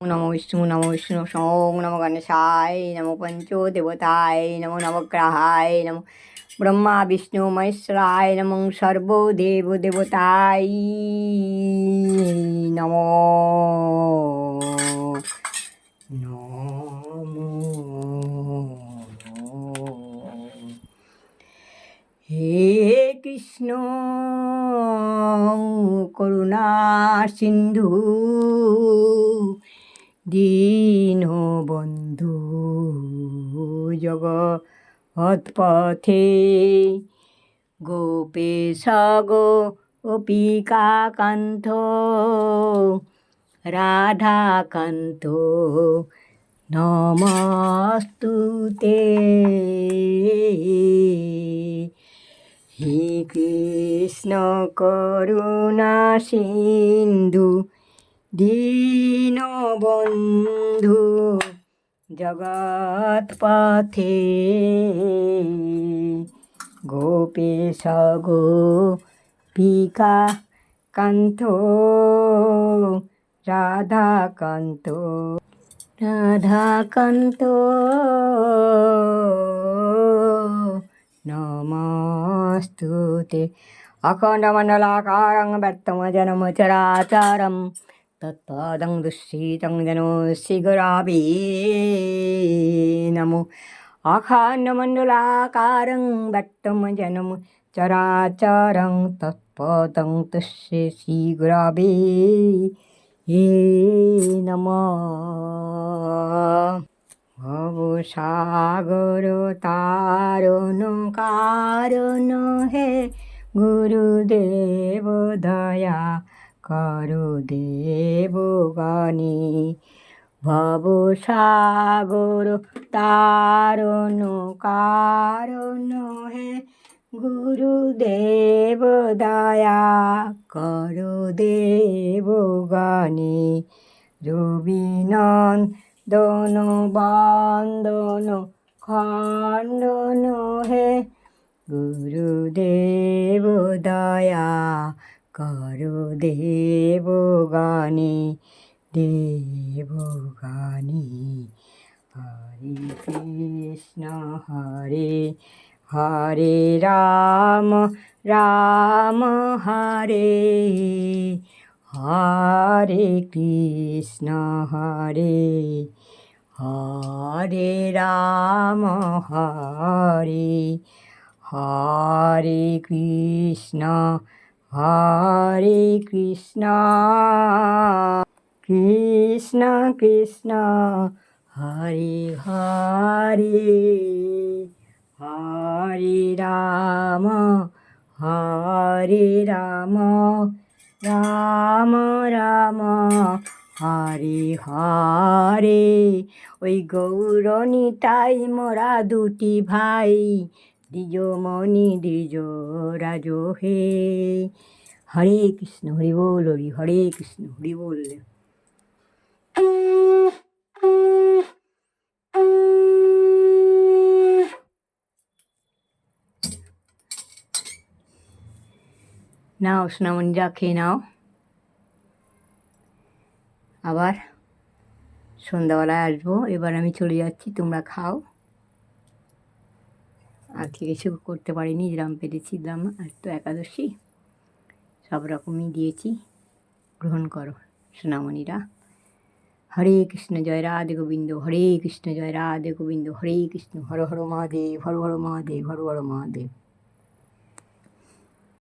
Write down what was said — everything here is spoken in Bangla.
নমো বিষ্ণু নমো বিষ্ণু সং নমো গণেশায় নমো পঞ্চো দেবতায় নমো নবগ্রহায় নমো ব্রহ্মা বিষ্ণু মহেশ্বরায় নমো সর্বদেব দেবতায় নমো হে কৃষ্ণ করুণা সিন্ধু দীন বন্ধু জগৎপথে গোপেশ গোপিকাকান্ত রাধাকান্ত নমস্তুতে হে কৃষ্ণ করুণা সিন্ধু দীন বন্ধু জগৎ পথে গোপেশ গোপিকা কান্ত রাধা কান্ত রাধা কান্ত নমস্তুতে অখণ্ডমণ্ডলাকারং বর্তমজনমচরাচরম তত্তদং দুঃশ্রিতং যেন শ্রীগুরাবে নমো আখাণ্ডমণ্ডলাকারং বট্টম জনম চরাচরং তৎপদং তুষ্যে শ্রীগুরাবে হে নম ভবসাগর তারণ কারণ হে গুরুদেব দয়া করো দেব গণে ভব সাগর তারণ কারণ হে গুরুদেব দয়া। করো দেব গণে রবিনন দন বন্দন খণ্ডন হে গুরুদেব দয়া। করো দেব গানে দেব গানে। হরে কৃষ্ণ, হরে হরে রাম রাম হরে। হরে কৃষ্ণ, হরে হরে রাম হরে। হরে কৃষ্ণ হরে কৃষ্ণ। কৃষ্ণ কৃষ্ণ, হরে হরে হরে রাম হরে রাম রাম রাম, হরে হরে। ওই গৌরণিতাই মোরা দুটি ভাই দ্বিজমণি দ্বিজ রাজ হে হরে কৃষ্ণ হরি বল হরি হরে কৃষ্ণ হরি বল নাও সোনামণিরা খেয়ে নাও আবার সন্ধ্যাবেলায় আসব এবার আমি চলে যাচ্ছি তোমরা খাও আজকে কিছু করতে পারিনি যেরাম পেরেছিলাম আজ তো একাদশী। সব রকমই দিয়েছি, গ্রহণ করো সোনামণিরা। হরে কৃষ্ণ জয় রাধে গোবিন্দ, হরে কৃষ্ণ জয় রাধে গোবিন্দ, হরে কৃষ্ণ, হর হর মহাদেব, হর হর মহাদেব, হর হর মহাদেব।